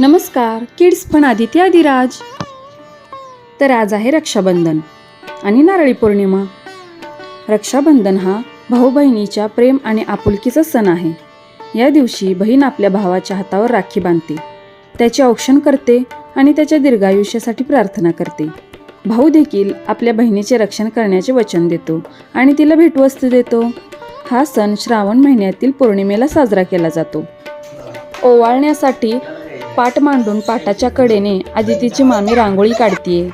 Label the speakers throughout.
Speaker 1: नमस्कार किड्स पण आदित्य आदिराज. तर आज आहे रक्षाबंधन आणि नारळी पौर्णिमा. रक्षाबंधन हा भाऊ बहिणीच्या प्रेम आणि आपुलकीचा सण आहे. या दिवशी बहीण आपल्या भावाच्या हातावर राखी बांधते. त्याचे औक्षण करते आणि त्याच्या दीर्घायुष्यासाठी प्रार्थना करते. भाऊ देखील आपल्या बहिणीचे रक्षण करण्याचे वचन देतो आणि तिला भेटवस्तू देतो. हा सण श्रावण महिन्यातील पौर्णिमेला साजरा केला जातो. ओवाळण्यासाठी पाट मांडून पाटाच्या कडेने आदितीची मामी रांगोळी काढतीये.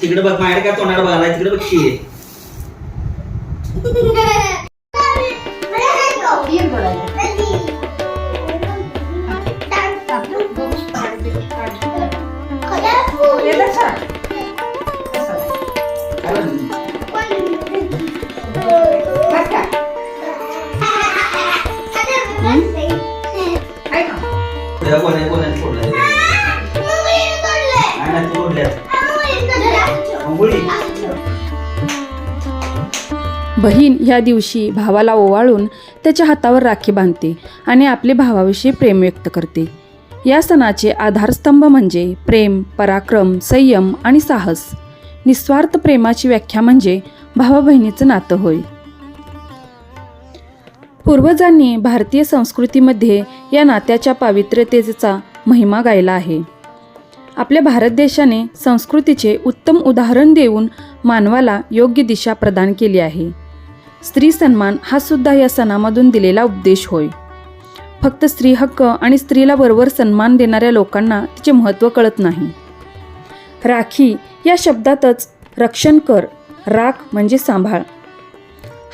Speaker 2: तिकडे बघ माहेर काय तोंडाला बघायला तिकडे बघ तुझ्या कोण्या कोण्याने फोडलाय? काय तू फोडल्यात अंघोळी
Speaker 1: बहीण ह्या दिवशी भावाला ओवाळून त्याच्या हातावर राखी बांधते आणि आपले भावाविषयी प्रेम व्यक्त करते. या सणाचे आधारस्तंभ म्हणजे प्रेम पराक्रम संयम आणि साहस. निस्वार्थ प्रेमाची व्याख्या म्हणजे भावा बहिणीचं नातं होय. पूर्वजांनी भारतीय संस्कृतीमध्ये या नात्याच्या पावित्र्यतेचा महिमा गायला आहे. आपल्या भारत देशाने संस्कृतीचे उत्तम उदाहरण देऊन मानवाला योग्य दिशा प्रदान केली आहे. स्त्री सन्मान हा सुद्धा या सणामधून दिलेला उपदेश होय. फक्त स्त्री हक्क आणि स्त्रीला बरोबर सन्मान देणाऱ्या लोकांना तिचे महत्त्व कळत नाही. राखी या शब्दातच रक्षण कर राख म्हणजे सांभाळ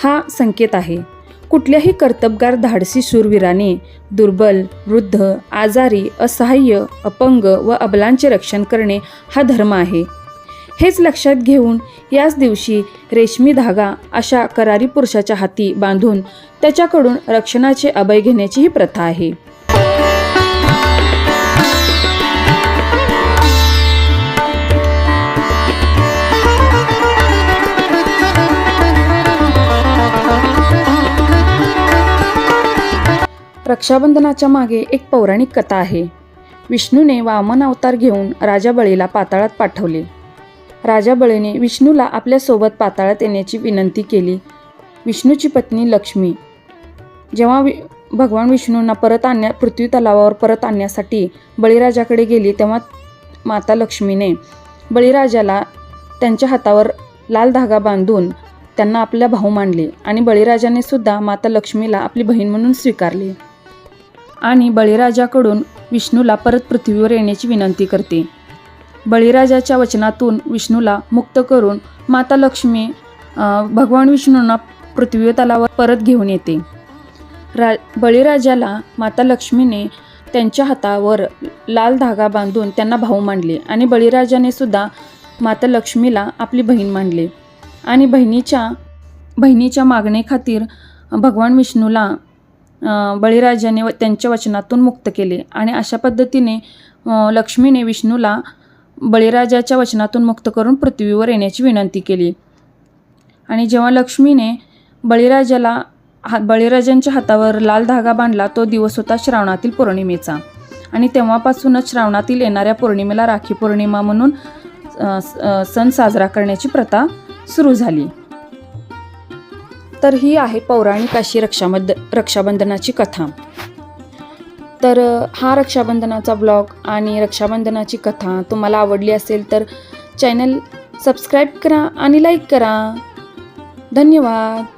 Speaker 1: हा संकेत आहे. कुठल्याही कर्तबगार धाडसी शूरवीराने दुर्बल वृद्ध आजारी असहाय्य अपंग व अबलांचे रक्षण करणे हा धर्म आहे. हेच लक्षात घेऊन याच दिवशी रेशमी धागा अशा करारी पुरुषाच्या हाती बांधून त्याच्याकडून रक्षणाचे अभय घेण्याची ही प्रथा आहे. रक्षाबंधनाच्या मागे एक पौराणिक कथा आहे. विष्णूने वामन अवतार घेऊन राजा बळीला पाताळात पाठवले. राजा बळीने विष्णूला आपल्यासोबत पाताळात येण्याची विनंती केली. विष्णूची पत्नी लक्ष्मी. जेव्हा वि भगवान विष्णूंना परत आणण्या पृथ्वी तलावावर परत आणण्यासाठी बळीराजाकडे गेली तेव्हा माता लक्ष्मीने बळीराजाला त्यांच्या हातावर लाल धागा बांधून त्यांना आपला भाऊ मानले आणि बळीराजाने सुद्धा माता लक्ष्मीला आपली बहीण म्हणून स्वीकारली. आणि बळीराजाकडून विष्णूला परत पृथ्वीवर येण्याची विनंती करते. बळीराजाच्या वचनातून विष्णूला मुक्त करून माता लक्ष्मी भगवान विष्णूंना पृथ्वी तलावर परत घेऊन येते. रा बळीराजाला माता लक्ष्मीने त्यांच्या हातावर लाल धागा बांधून त्यांना भाऊ मानले आणि बळीराजाने सुद्धा माता लक्ष्मीला आपली बहीण मानले. आणि बहिणीच्या बहिणीच्या मागणीखातीर भगवान विष्णूला बळीराजाने व त्यांच्या वचनातून मुक्त केले. आणि अशा पद्धतीने लक्ष्मीने विष्णूला बळीराजाच्या वचनातून मुक्त करून पृथ्वीवर येण्याची विनंती केली. आणि जेव्हा लक्ष्मीने बळीराजाला हा बळीराजांच्या हातावर लाल धागा बांधला तो दिवस होता श्रावणातील पौर्णिमेचा. आणि तेव्हापासूनच श्रावणातील येणाऱ्या पौर्णिमेला राखी पौर्णिमा म्हणून सण साजरा करण्याची प्रथा सुरू झाली. तर ही आहे पौराणिक अशी रक्षाबंध रक्षाबंधनाची कथा. तर हा रक्षाबंधनाचा ब्लॉग आणि रक्षाबंधनाची कथा तुम्हाला आवडली असेल तर चॅनल सबस्क्राईब करा आणि लाईक करा. धन्यवाद!